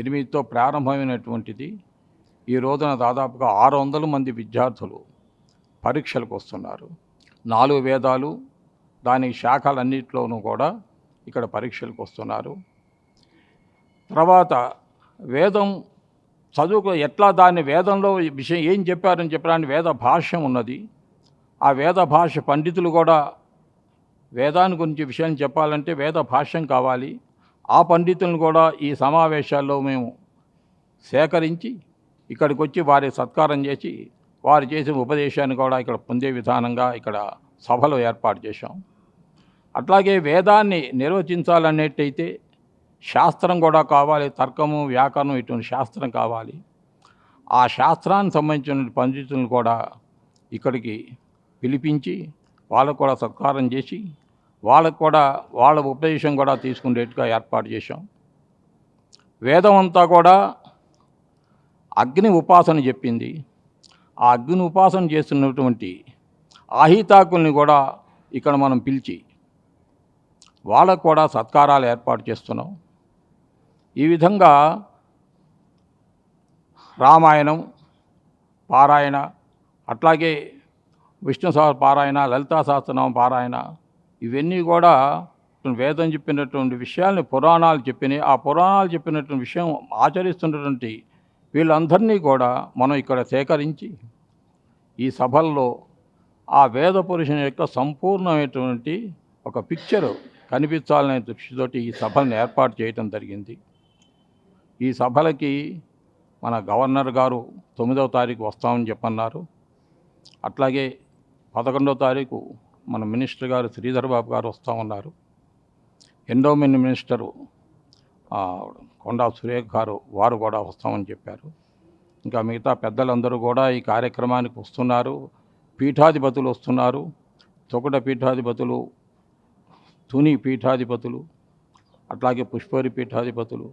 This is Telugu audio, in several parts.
ఎనిమిదితో ప్రారంభమైనటువంటిది. ఈ రోజున దాదాపుగా ఆరు వందల మంది విద్యార్థులు పరీక్షలకు వస్తున్నారు. నాలుగు వేదాలు దాని శాఖలన్నింటిలోనూ కూడా ఇక్కడ పరీక్షలకు వస్తున్నారు. తర్వాత వేదం చదువుకు ఎట్లా దాన్ని వేదంలో విషయం ఏం చెప్పారని చెప్పడానికి వేద భాష్యం ఉన్నది. ఆ వేద భాష పండితులు కూడా వేదాన్ని గురించి విషయం చెప్పాలంటే వేద భాష్యం కావాలి. ఆ పండితులను కూడా ఈ సమావేశాల్లో మేము సేకరించి ఇక్కడికి వచ్చి వారి సత్కారం చేసి వారు చేసిన ఉపదేశాన్ని కూడా ఇక్కడ పొందే విధానంగా ఇక్కడ సభలు ఏర్పాటు చేశాం. అట్లాగే వేదాన్ని నిర్వచించాలనేటైతే శాస్త్రం కూడా కావాలి తర్కము వ్యాకరణం ఇటువంటి శాస్త్రం కావాలి. ఆ శాస్త్రానికి సంబంధించిన పండితులను కూడా ఇక్కడికి పిలిపించి వాళ్ళకు కూడా సత్కారం చేసి వాళ్ళకు కూడా వాళ్ళ ఉపదేశం కూడా తీసుకునేట్టుగా ఏర్పాటు చేశాం. వేదం అంతా కూడా అగ్ని ఉపాసన చెప్పింది. ఆ అగ్ని ఉపాసన చేస్తున్నటువంటి ఆహితాకుల్ని కూడా ఇక్కడ మనం పిలిచి వాళ్ళకు కూడా సత్కారాలు ఏర్పాటు చేస్తున్నాం. ఈ విధంగా రామాయణం పారాయణ అట్లాగే విష్ణు సహ పారాయణ లలితా సహస్రనామ పారాయణ ఇవన్నీ కూడా వేదం చెప్పినటువంటి విషయాల్ని పురాణాలు చెప్పినాయి ఆ పురాణాలు చెప్పినటువంటి విషయం ఆచరిస్తున్నటువంటి వీళ్ళందరినీ కూడా మనం ఇక్కడ సేకరించి ఈ సభల్లో ఆ వేద పురుషుని యొక్క సంపూర్ణమైనటువంటి ఒక పిక్చరు కనిపించాలనే దృష్టితోటి ఈ సభలను ఏర్పాటు చేయటం జరిగింది. ఈ సభలకి మన గవర్నర్ గారు తొమ్మిదవ తారీఖు వస్తామని చెప్పన్నారు. అట్లాగే పదకొండవ తారీఖు మన మినిస్టర్ గారు శ్రీధర్ బాబు గారు వస్తామన్నారు ఎండోమెంట్ మినిస్టరు కొండా సురేఖ్ గారు వారు కూడా వస్తామని చెప్పారు. ఇంకా మిగతా పెద్దలందరూ కూడా ఈ కార్యక్రమానికి వస్తున్నారు. పీఠాధిపతులు వస్తున్నారు. తొకట పీఠాధిపతులు తుని పీఠాధిపతులు అట్లాగే పుష్పరి పీఠాధిపతులు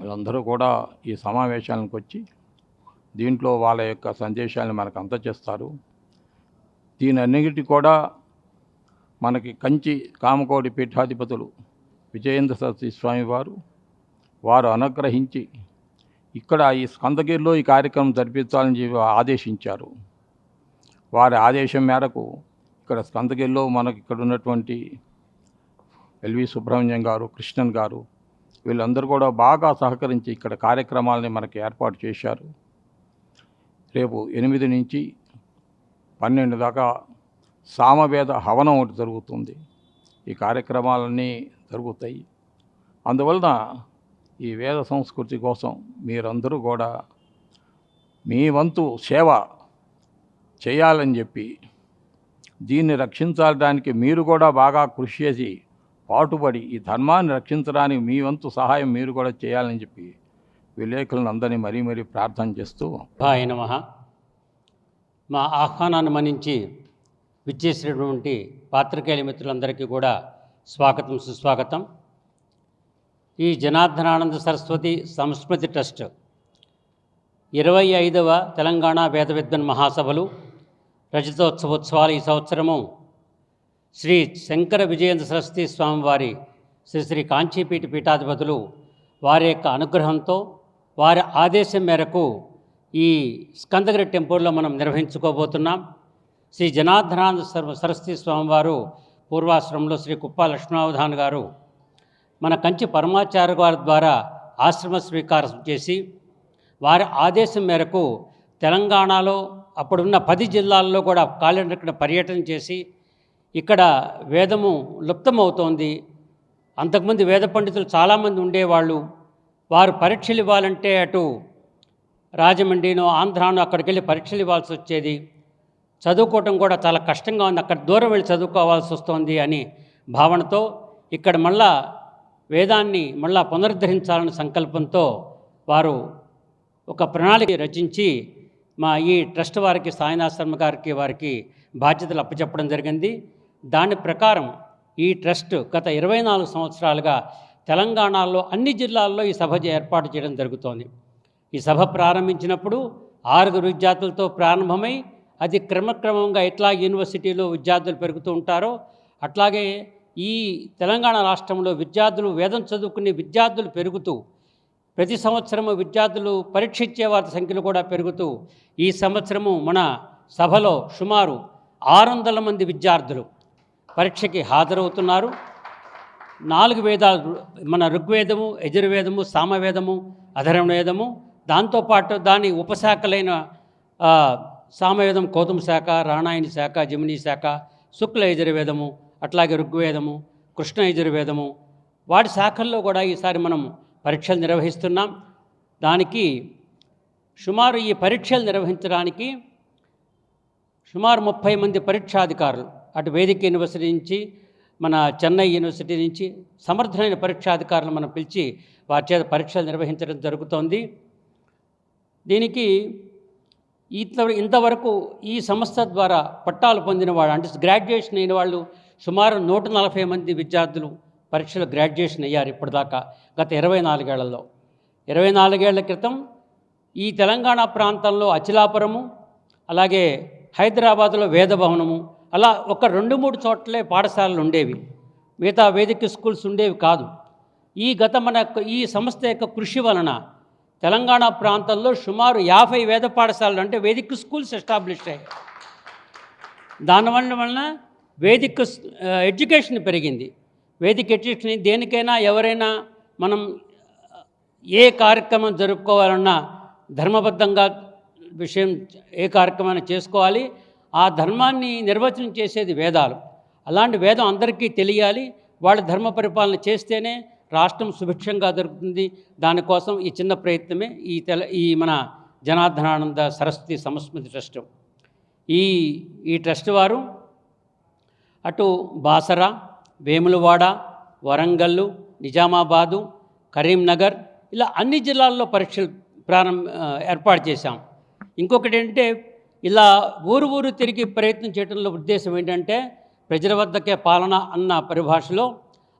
వీళ్ళందరూ కూడా ఈ సమావేశానికి వచ్చి దీంట్లో వాళ్ళ యొక్క సందేశాలను మనకు అందజేస్తారు దీని అన్నిటి కూడా మనకి కంచి కామకోటి పీఠాధిపతులు విజయేంద్ర సరస్వతి స్వామివారు వారు అనుగ్రహించి ఇక్కడ ఈ స్కందగిరిలో ఈ కార్యక్రమం జరిపించాలని చెప్పి ఆదేశించారు. వారి ఆదేశం మేరకు ఇక్కడ స్కందగిరిలో మనకి ఇక్కడ ఉన్నటువంటి ఎల్వి సుబ్రహ్మణ్యం గారు కృష్ణన్ గారు వీళ్ళందరూ కూడా బాగా సహకరించి ఇక్కడ కార్యక్రమాలని మనకి ఏర్పాటు చేశారు. రేపు ఎనిమిది నుంచి పన్నెండు దాకా సామవేద హవనం ఒకటి జరుగుతుంది. ఈ కార్యక్రమాలన్నీ జరుగుతాయి. అందువలన ఈ వేద సంస్కృతి కోసం మీరందరూ కూడా మీ వంతు సేవ చేయాలని చెప్పి దీన్ని రక్షించడానికి మీరు కూడా బాగా కృషి చేసి పాటుపడి ఈ ధర్మాన్ని రక్షించడానికి మీ వంతు సహాయం మీరు కూడా చేయాలని చెప్పి విలేకరులందరినీ మరీ మరీ ప్రార్థన చేస్తూ ఆయన మహా మా ఆహ్వానాన్ని మన్నించి విచ్చేసినటువంటి పాత్రికేయుల మిత్రులందరికీ కూడా స్వాగతం సుస్వాగతం. ఈ జనార్దనానంద సరస్వతి సంస్మృతి ట్రస్ట్ ఇరవై ఐదవ తెలంగాణ వేద విద్వన్ మహాసభలు రజతోత్సవోత్సవాలు ఈ సంవత్సరము శ్రీ శంకర విజయేంద్ర సరస్వతి స్వామివారి శ్రీ శ్రీ కాంచీపీఠ పీఠాధిపతులు వారి యొక్క అనుగ్రహంతో వారి ఆదేశం మేరకు ఈ స్కందగిరి టెంపుల్లో మనం నిర్వహించుకోబోతున్నాం. శ్రీ జనార్దనానంద సర్వ సరస్వతి స్వామివారు పూర్వాశ్రమంలో శ్రీ కుప్ప లక్ష్మణావధాన్ గారు మన కంచి పరమాచార్య గారి ద్వారా ఆశ్రమ స్వీకారం చేసి వారి ఆదేశం మేరకు తెలంగాణలో అప్పుడున్న పది జిల్లాల్లో కూడా కాలినడకన పర్యటన చేసి ఇక్కడ వేదము లుప్తమవుతోంది. అంతకుముందు వేద పండితులు చాలామంది ఉండేవాళ్ళు. వారు పరీక్షలు ఇవ్వాలంటే అటు రాజమండ్రినో ఆంధ్రానో అక్కడికి వెళ్ళి పరీక్షలు ఇవ్వాల్సి వచ్చేది. చదువుకోవటం కూడా చాలా కష్టంగా ఉంది. అక్కడ దూరం వెళ్ళి చదువుకోవాల్సి వస్తుంది అని భావనతో ఇక్కడ మళ్ళా వేదాన్ని మళ్ళా పునరుద్ధరించాలని సంకల్పంతో వారు ఒక ప్రణాళిక రచించి మా ఈ ట్రస్ట్ వారికి సాయినాథ్ శర్మ గారికి వారికి బాధ్యతలు అప్పచెప్పడం జరిగింది. దాని ప్రకారం ఈ ట్రస్ట్ గత ఇరవై నాలుగు సంవత్సరాలుగా తెలంగాణలో అన్ని జిల్లాల్లో ఈ సభ ఏర్పాటు చేయడం జరుగుతోంది. ఈ సభ ప్రారంభించినప్పుడు ఆరుగురు విద్యార్థులతో ప్రారంభమై అది క్రమక్రమంగా ఎట్లా యూనివర్సిటీలో విద్యార్థులు పెరుగుతూ ఉంటారో అట్లాగే ఈ తెలంగాణ రాష్ట్రంలో విద్యార్థులు వేదం చదువుకునే విద్యార్థులు పెరుగుతూ ప్రతి సంవత్సరము విద్యార్థులు పరీక్ష ఇచ్చే వారి సంఖ్యలు కూడా పెరుగుతూ ఈ సంవత్సరము మన సభలో సుమారు ఆరు వందల మంది విద్యార్థులు పరీక్షకి హాజరవుతున్నారు. నాలుగు వేదాలు మన ఋగ్వేదము యజుర్వేదము సామవేదము అధర్వణ వేదము దాంతోపాటు దాని ఉపశాఖలైన సామవేదం కౌతుమ శాఖ రాణాయని శాఖ జమినీ శాఖ శుక్ల యజుర్వేదము అట్లాగే ఋగ్వేదము కృష్ణ యజుర్వేదము. వాటి శాఖల్లో కూడా ఈసారి మనం పరీక్షలు నిర్వహిస్తున్నాం. దానికి సుమారు ఈ పరీక్షలు నిర్వహించడానికి సుమారు ముప్పై మంది పరీక్షాధికారులు అటు వేదిక యూనివర్సిటీ నుంచి మన చెన్నై యూనివర్సిటీ నుంచి సమర్థులైన పరీక్షాధికారులు మనం పిలిచి వారి చేత పరీక్షలు నిర్వహించడం జరుగుతోంది. దీనికి ఇంత ఇంతవరకు ఈ సంస్థ ద్వారా పట్టాలు పొందిన వాళ్ళు అంటే గ్రాడ్యుయేషన్ అయిన వాళ్ళు సుమారు నూట నలభై మంది విద్యార్థులు పరీక్షలు గ్రాడ్యుయేషన్ అయ్యారు ఇప్పటిదాకా గత ఇరవై నాలుగేళ్ళలో. ఇరవై నాలుగేళ్ళ క్రితం ఈ తెలంగాణ ప్రాంతంలో అచిలాపురము అలాగే హైదరాబాద్లో వేదభవనము అలా ఒక రెండు మూడు చోట్లే పాఠశాలలు ఉండేవి. మిగతా వేదిక స్కూల్స్ ఉండేవి కాదు. ఈ గత మన యొక్క- ఈ సంస్థ యొక్క కృషి వలన తెలంగాణ ప్రాంతంలో సుమారు యాభై వేద పాఠశాలలు అంటే వేదిక స్కూల్స్ ఎస్టాబ్లిష్ అయ్యాయి. దానివల్ల వలన వేదిక ఎడ్యుకేషన్ పెరిగింది. వేదిక ఎడ్యుకేషన్ దేనికైనా ఎవరైనా మనం ఏ కార్యక్రమం జరుపుకోవాలన్నా ధర్మబద్ధంగా విషయం ఏ కార్యక్రమాన్ని చేసుకోవాలి ఆ ధర్మాన్ని నిర్వచనం చేసేది వేదాలు. అలాంటి వేదం అందరికీ తెలియాలి వాళ్ళ ధర్మ పరిపాలన చేస్తేనే రాష్ట్రం సుభిక్షంగా దొరుకుతుంది దానికోసం ఈ చిన్న ప్రయత్నమే ఈ తెల ఈ మన జనార్దనానంద సరస్వతి సంస్మృతి ట్రస్ట్. ఈ ఈ ట్రస్ట్ వారు అటు బాసర వేములవాడ వరంగల్లు నిజామాబాదు కరీంనగర్ ఇలా అన్ని జిల్లాల్లో పరీక్షలు ప్రారంభ ఏర్పాటు చేశాం. ఇంకొకటి ఏంటంటే ఇలా ఊరు ఊరు తిరిగి ప్రయత్నం చేయడంలో ఉద్దేశం ఏంటంటే ప్రజల వద్దకే పాలన అన్న పరిభాషలో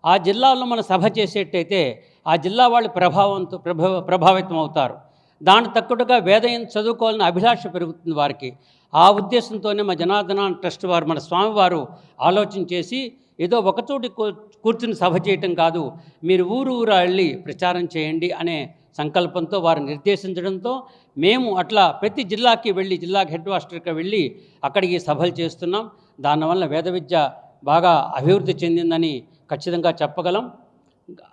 ఆ జిల్లాలో మనం సభ చేసేటైతే ఆ జిల్లా వాళ్ళు ప్రభావంతో ప్రభావ ప్రభావితం అవుతారు దాని తక్కువగా వేదయం చదువుకోవాలని అభిలాష పెరుగుతుంది వారికి. ఆ ఉద్దేశంతోనే మా జనార్దన ట్రస్ట్ వారు మన స్వామివారు ఆలోచన చేసి ఏదో ఒకచోటి కూర్చుని సభ చేయటం కాదు మీరు ఊరు ఊరు వెళ్ళి ప్రచారం చేయండి అనే సంకల్పంతో వారు నిర్దేశించడంతో మేము అట్లా ప్రతి జిల్లాకి వెళ్ళి జిల్లా హెడ్ మాస్టర్కి వెళ్ళి అక్కడికి సభలు చేస్తున్నాం. దానివల్ల వేద విద్య బాగా అభివృద్ధి చెందిందని ఖచ్చితంగా చెప్పగలం.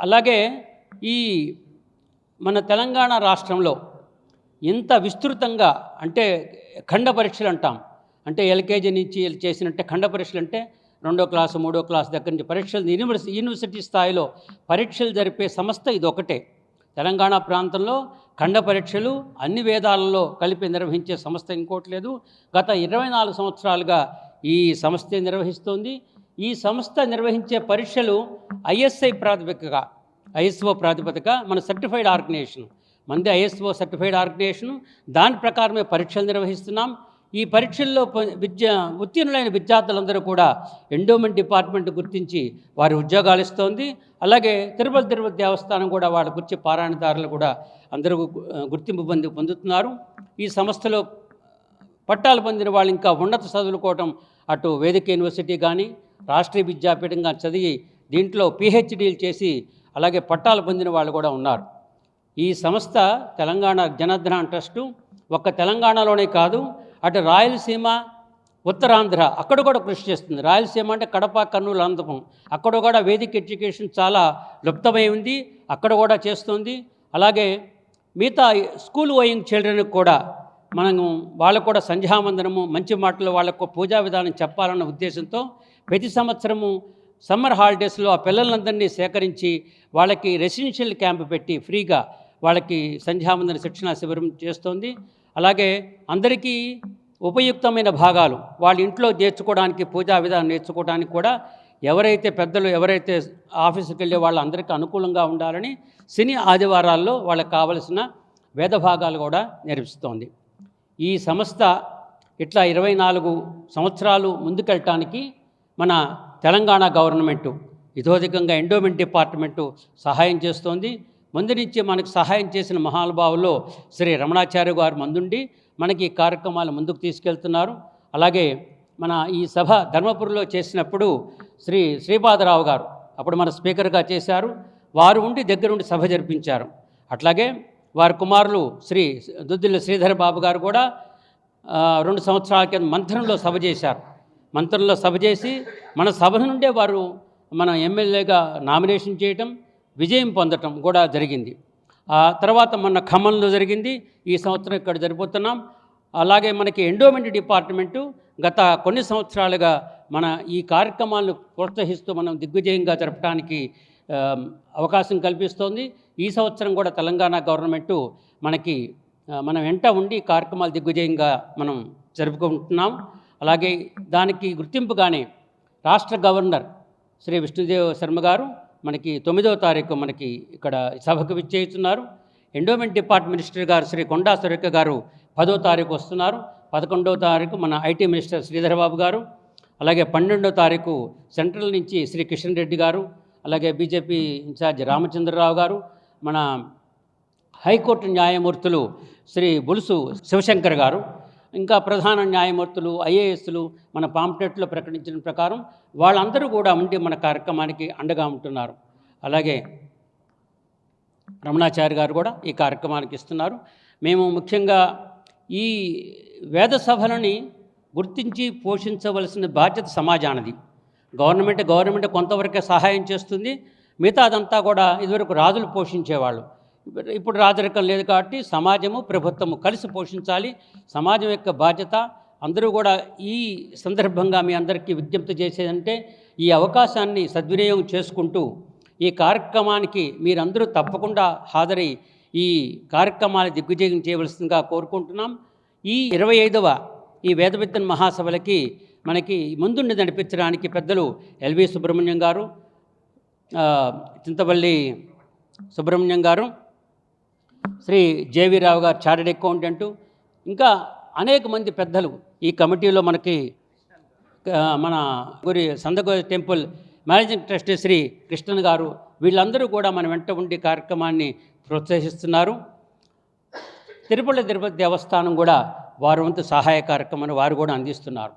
అలాగే ఈ మన తెలంగాణ రాష్ట్రంలో ఇంత విస్తృతంగా అంటే ఖండ పరీక్షలు అంటాం. అంటే ఎల్కేజీ నుంచి చేసినట్టే ఖండ పరీక్షలు అంటే రెండో క్లాసు మూడో క్లాస్ దగ్గర నుంచి పరీక్షలు యూనివర్సిటీ యూనివర్సిటీ స్థాయిలో పరీక్షలు జరిపే సంస్థ ఇది ఒకటే తెలంగాణ ప్రాంతంలో ఖండ పరీక్షలు అన్ని వేదాలలో కలిపి నిర్వహించే సంస్థ ఇంకోటి లేదు. గత ఇరవై నాలుగు సంవత్సరాలుగా ఈ సంస్థ నిర్వహిస్తోంది. ఈ సంస్థ నిర్వహించే పరీక్షలు ఐఎస్ఐ ప్రాతిపదికగా ఐఎస్ఓ ప్రాతిపదిక మన సర్టిఫైడ్ ఆర్గనైజేషన్ మంది ఐఎస్ఓ సర్టిఫైడ్ ఆర్గనైజేషన్ దాని ప్రకారమే పరీక్షలు నిర్వహిస్తున్నాం. ఈ పరీక్షల్లో ప- విద్య ఉత్తీర్ణులైన విద్యార్థులందరూ కూడా ఎండోమెంట్ డిపార్ట్మెంట్ గుర్తించి వారి ఉద్యోగాలు ఇస్తోంది. అలాగే తిరుపతి తిరుపతి దేవస్థానం కూడా వాళ్ళ గురించి పారాయణదారులు కూడా అందరూ గుర్తింపు పొంది పొందుతున్నారు. ఈ సంస్థలో పట్టాలు పొందిన వాళ్ళు ఇంకా ఉన్నత చదువుకోవటం అటు వేదిక యూనివర్సిటీ కానీ రాష్ట్రీయ విద్యాపీఠంగా చదివి దీంట్లో పిహెచ్డీలు చేసి అలాగే పట్టాలు పొందిన వాళ్ళు కూడా ఉన్నారు. ఈ సంస్థ తెలంగాణ జనార్దన ట్రస్టు ఒక్క తెలంగాణలోనే కాదు అటు రాయలసీమ ఉత్తరాంధ్ర అక్కడ కూడా కృషి చేస్తుంది. రాయలసీమ అంటే కడప కర్నూలు అనంతపురం. అక్కడ కూడా వేదిక ఎడ్యుకేషన్ చాలా లుప్తమై ఉంది అక్కడ కూడా చేస్తుంది. అలాగే మిగతా స్కూల్ గోయింగ్ చిల్డ్రన్కి కూడా మనము వాళ్ళకు కూడా సంధ్యావందనము మంచి మాటలు వాళ్ళకు పూజా విధానం చెప్పాలన్న ఉద్దేశంతో ప్రతి సంవత్సరము సమ్మర్ హాలిడేస్లో ఆ పిల్లలందరినీ సేకరించి వాళ్ళకి రెసిడెన్షియల్ క్యాంప్ పెట్టి ఫ్రీగా వాళ్ళకి సంధ్యావందన శిక్షణ శిబిరం చేస్తోంది. అలాగే అందరికీ ఉపయుక్తమైన భాగాలు వాళ్ళ ఇంట్లో నేర్చుకోవడానికి పూజా విధానం నేర్చుకోవడానికి కూడా ఎవరైతే పెద్దలు ఎవరైతే ఆఫీసుకి వెళ్ళే వాళ్ళందరికీ అనుకూలంగా ఉండాలని శని ఆదివారాల్లో వాళ్ళకి కావలసిన వేద భాగాలు కూడా నేర్పిస్తోంది. ఈ సంస్థ ఇట్లా ఇరవై నాలుగు సంవత్సరాలు ముందుకెళ్ళటానికి మన తెలంగాణ గవర్నమెంటు ఇదోధికంగా ఎండోమెంట్ డిపార్ట్మెంటు సహాయం చేస్తోంది. ముందు నుంచి మనకు సహాయం చేసిన మహానుభావులో శ్రీ రమణాచార్య గారు ముందుండి మనకి ఈ కార్యక్రమాలు ముందుకు తీసుకెళ్తున్నారు. అలాగే మన ఈ సభ ధర్మపురిలో చేసినప్పుడు శ్రీ శ్రీపాదరావు గారు అప్పుడు మన స్పీకర్గా చేశారు. వారు ఉండి దగ్గరుండి సభ జరిపించారు. అట్లాగే వారి కుమారులు శ్రీ దుద్దిల్ల శ్రీధర్ బాబు గారు కూడా రెండు సంవత్సరాల కింద మంత్రంలో సభ చేశారు. మంత్రుల్లో సభ చేసి మన సభ నుండే వారు మన ఎమ్మెల్యేగా నామినేషన్ చేయటం విజయం పొందటం కూడా జరిగింది. ఆ తర్వాత మొన్న ఖమ్మంలో జరిగింది. ఈ సంవత్సరం ఇక్కడ జరిపోతున్నాం అలాగే మనకి ఎండోమెంట్ డిపార్ట్మెంటు గత కొన్ని సంవత్సరాలుగా మన ఈ కార్యక్రమాలను ప్రోత్సహిస్తూ మనం దిగ్విజయంగా జరపడానికి అవకాశం కల్పిస్తోంది. ఈ సంవత్సరం కూడా తెలంగాణ గవర్నమెంటు మనకి మనం వెంట ఉండి కార్యక్రమాలు దిగ్విజయంగా మనం జరుపుకుంటున్నాం. అలాగే దానికి గుర్తింపుగానే రాష్ట్ర గవర్నర్ శ్రీ విష్ణుదేవ్ శర్మ గారు మనకి తొమ్మిదవ తారీఖు మనకి ఇక్కడ సభకు విచ్చేస్తున్నారు ఎండోమెంట్ డిపార్ట్ మినిస్టర్ గారు శ్రీ కొండా సురేఖ గారు పదో తారీఖు వస్తున్నారు. పదకొండవ తారీఖు మన ఐటీ మినిస్టర్ శ్రీధరబాబు గారు అలాగే పన్నెండవ తారీఖు సెంట్రల్ నుంచి శ్రీ కిషన్ రెడ్డి గారు అలాగే బీజేపీ ఇన్ఛార్జ్ రామచంద్రరావు గారు మన హైకోర్టు న్యాయమూర్తులు శ్రీ బులుసు శివశంకర్ గారు ఇంకా ప్రధాన న్యాయమూర్తులు ఐఏఎస్లు మన పాంప్లెట్లో ప్రకటించిన ప్రకారం వాళ్ళందరూ కూడా ఉండి మన కార్యక్రమానికి అండగా ఉంటున్నారు. అలాగే రమణాచారి గారు కూడా ఈ కార్యక్రమానికి ఇస్తున్నారు. మేము ముఖ్యంగా ఈ వేద సభలని గుర్తించి పోషించవలసిన బాధ్యత సమాజానిది. గవర్నమెంట్ గవర్నమెంట్ కొంతవరకే సహాయం చేస్తుంది. మిగతా అదంతా కూడా ఇదివరకు రాజులు పోషించేవాళ్ళు. ఇప్పుడు- రాజరికం లేదు కాబట్టి సమాజము ప్రభుత్వము కలిసి పోషించాలి. సమాజం యొక్క బాధ్యత. అందరూ కూడా ఈ సందర్భంగా మీ అందరికీ విజ్ఞప్తి చేసేదంటే ఈ అవకాశాన్ని సద్వినియోగం చేసుకుంటూ ఈ కార్యక్రమానికి మీరందరూ తప్పకుండా హాజరై ఈ కార్యక్రమాన్ని దిగ్విజయం చేయవలసిందిగా కోరుకుంటున్నాం. ఈ ఇరవై ఐదవ ఈ వేదవిత్తన్ మహాసభలకి మనకి ముందుండి నడిపించడానికి పెద్దలు ఎల్వి సుబ్రహ్మణ్యం గారు చింతపల్లి సుబ్రహ్మణ్యం గారు శ్రీ జేవి రావు గారు చార్టెడ్ అకౌంటెంటు. ఇంకా అనేక మంది పెద్దలు ఈ కమిటీలో మనకి మన గురి సందగోజ temple managing trustee Shri Krishnan గారు వీళ్ళందరూ కూడా మన వెంట ఉండి కార్యక్రమాన్ని ప్రోత్సహిస్తున్నారు. తిరుపతి తిరుపతి దేవస్థానం కూడా వారి వంతు సహాయ కార్యక్రమాన్ని వారు కూడా అందిస్తున్నారు.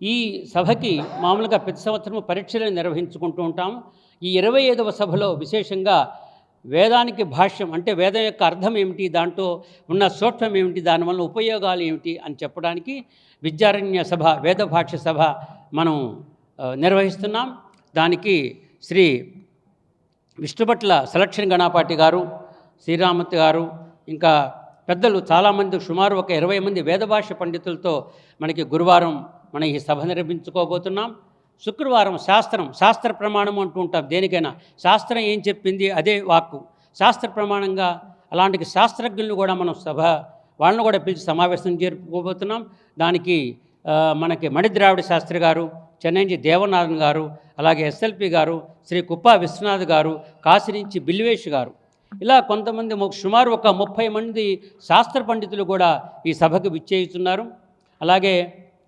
ఈ సభకి మామూలుగా ప్రతి సంవత్సరం పరీక్షలు నిర్వహించుకుంటూ ఉంటాము. ఈ ఇరవై ఐదవ సభలో విశేషంగా వేదానికి భాష్యం అంటే వేదం యొక్క అర్థం ఏమిటి? దాంట్లో ఉన్న సూక్ష్మం ఏమిటి? దానివల్ల ఉపయోగాలు ఏమిటి? అని చెప్పడానికి విద్యారణ్య సభ వేద భాష్య సభ మనం నిర్వహిస్తున్నాం. దానికి శ్రీ విష్ణుపట్ల సెలక్షన్ గణపాటి గారు శ్రీరామత్ గారు ఇంకా పెద్దలు చాలామంది సుమారు ఒక ఇరవై మంది వేదభాష పండితులతో మనకి గురువారం మన ఈ సభ నిర్మించుకోబోతున్నాం శుక్రవారం శాస్త్రం శాస్త్ర ప్రమాణం అంటూ ఉంటాం దేనికైనా శాస్త్రం ఏం చెప్పింది అదే వాక్కు. శాస్త్ర ప్రమాణంగా అలాంటి శాస్త్రజ్ఞులను కూడా మనం సభ వాళ్ళను కూడా పిలిచి సమావేశం జరుపుకోబోతున్నాం. దానికి మనకి మణిద్రావిడ శాస్త్రి గారు చెన్నైంచి దేవనాథన్ గారు అలాగే ఎస్ఎల్పి గారు శ్రీ కుప్ప విశ్వనాథ్ గారు కాశీ నుంచి బిల్వేష్ గారు. ఇలా కొంతమంది సుమారు ఒక ముప్పై మంది శాస్త్ర పండితులు కూడా ఈ సభకు విచ్చేయుతున్నారు. అలాగే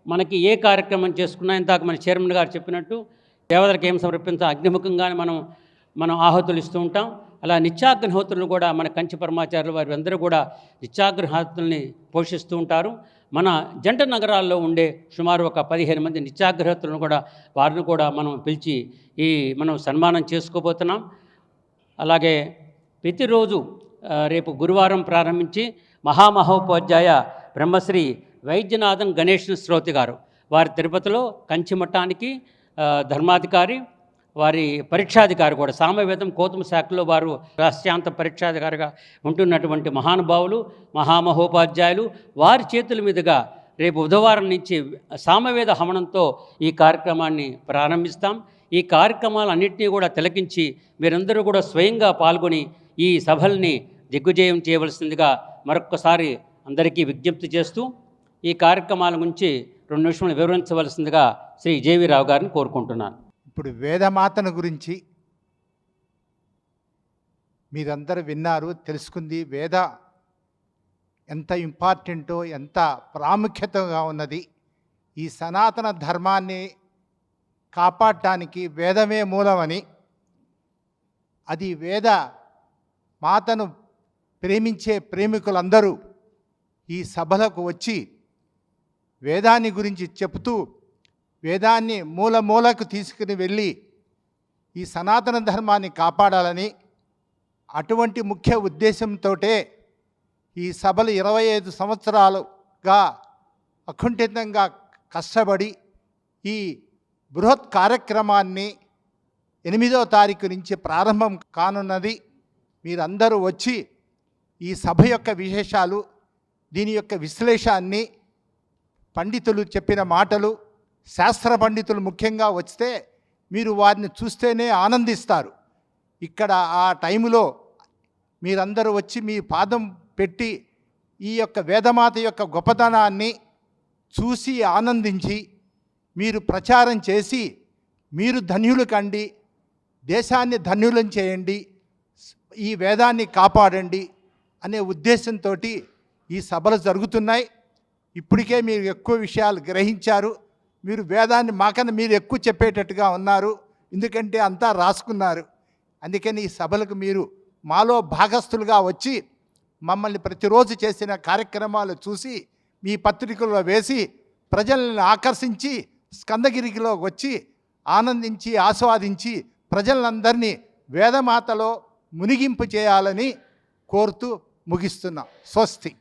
మనకి ఏ కార్యక్రమం చేసుకున్నా ఇందాక మన చైర్మన్ గారు చెప్పినట్టు దేవతలకు ఏం సమర్పించాలి అగ్నిముఖంగానే మనం మనం ఆహుతులు ఇస్తూ ఉంటాం. అలా నిత్యాగ్నిహోత్రులు కూడా మన కంచి పరమాచార్యులు వారి అందరూ కూడా నిత్యాగ్రహాతుల్ని పోషిస్తూ ఉంటారు. మన జంట నగరాల్లో ఉండే సుమారు ఒక పదిహేను మంది నిత్యాగ్రహతులను కూడా వారిని కూడా మనం పిలిచి ఈ మనం సన్మానం చేసుకోబోతున్నాం. అలాగే ప్రతిరోజు రేపు గురువారం ప్రారంభించి మహామహోపాధ్యాయ బ్రహ్మశ్రీ వైద్యనాథన్ గణేష్ శ్రోతి గారు. వారి తిరుపతిలో కంచి మఠానికి ధర్మాధికారి వారి పరీక్షాధికారి కూడా సామవేదం కోతుమ శాఖలో వారు రాష్ట్రాంత పరీక్షాధికారిగా ఉంటున్నటువంటి మహానుభావులు మహామహోపాధ్యాయులు వారి చేతుల మీదుగా రేపు బుధవారం నుంచి సామవేద హవనంతో ఈ కార్యక్రమాన్ని ప్రారంభిస్తాం. ఈ కార్యక్రమాలన్నింటినీ కూడా తిలకించి మీరందరూ కూడా స్వయంగా పాల్గొని ఈ సభల్ని దిగ్విజయం చేయవలసిందిగా మరొక్కసారి అందరికీ విజ్ఞప్తి చేస్తూ ఈ కార్యక్రమాల గురించి రెండు నిమిషములు వివరించవలసిందిగా శ్రీ జేవి రావు గారిని కోరుకుంటున్నాను. ఇప్పుడు వేదమాతను గురించి మీరందరూ విన్నారు తెలుసుకుంది. వేద ఎంత ఇంపార్టెంటో ఎంత ప్రాముఖ్యతగా ఉన్నది. ఈ సనాతన ధర్మాన్ని కాపాడటానికి వేదమే మూలమని అది వేద మాతను ప్రేమించే ప్రేమికులందరూ ఈ సభలకు వచ్చి వేదాన్ని గురించి చెబుతూ వేదాన్ని మూల మూలకు తీసుకుని వెళ్ళి ఈ సనాతన ధర్మాన్ని కాపాడాలని అటువంటి ముఖ్య ఉద్దేశంతో ఈ సభలు ఇరవై ఐదు సంవత్సరాలుగా అకుంఠితంగా కష్టపడి ఈ బృహత్ కార్యక్రమాన్ని ఎనిమిదవ తారీఖు నుంచి ప్రారంభం కానున్నది. మీరందరూ వచ్చి ఈ సభ యొక్క విశేషాలు దీని యొక్క విశ్లేషాన్ని పండితులు చెప్పిన మాటలు శాస్త్ర పండితులు ముఖ్యంగా వస్తే మీరు వారిని చూస్తేనే ఆనందిస్తారు. ఇక్కడ ఆ టైంలో మీరందరూ వచ్చి మీ పాదం పెట్టి ఈ యొక్క వేదమాత యొక్క గొప్పతనాన్ని చూసి ఆనందించి మీరు ప్రచారం చేసి మీరు ధన్యులు కండి దేశాన్ని ధన్యులం చేయండి ఈ వేదాన్ని కాపాడండి అనే ఉద్దేశంతో ఈ సభలు జరుగుతున్నాయి. ఇప్పటికే మీరు ఎక్కువ విషయాలు గ్రహించారు. మీరు వేదాన్ని మాకన్నా మీరు ఎక్కువ చెప్పేటట్టుగా ఉన్నారు. ఎందుకంటే అంతా రాసుకున్నారు. అందుకని ఈ సభలకు మీరు మాలో భాగస్థులుగా వచ్చి మమ్మల్ని ప్రతిరోజు చేసిన కార్యక్రమాలు చూసి మీ పత్రికల్లో వేసి ప్రజల్ని ఆకర్షించి స్కందగిరికిలో వచ్చి ఆనందించి ఆస్వాదించి ప్రజలందరినీ వేదమాతలో మునిగింపు చేయాలని కోరుతూ ముగిస్తున్నాం. స్వస్తి.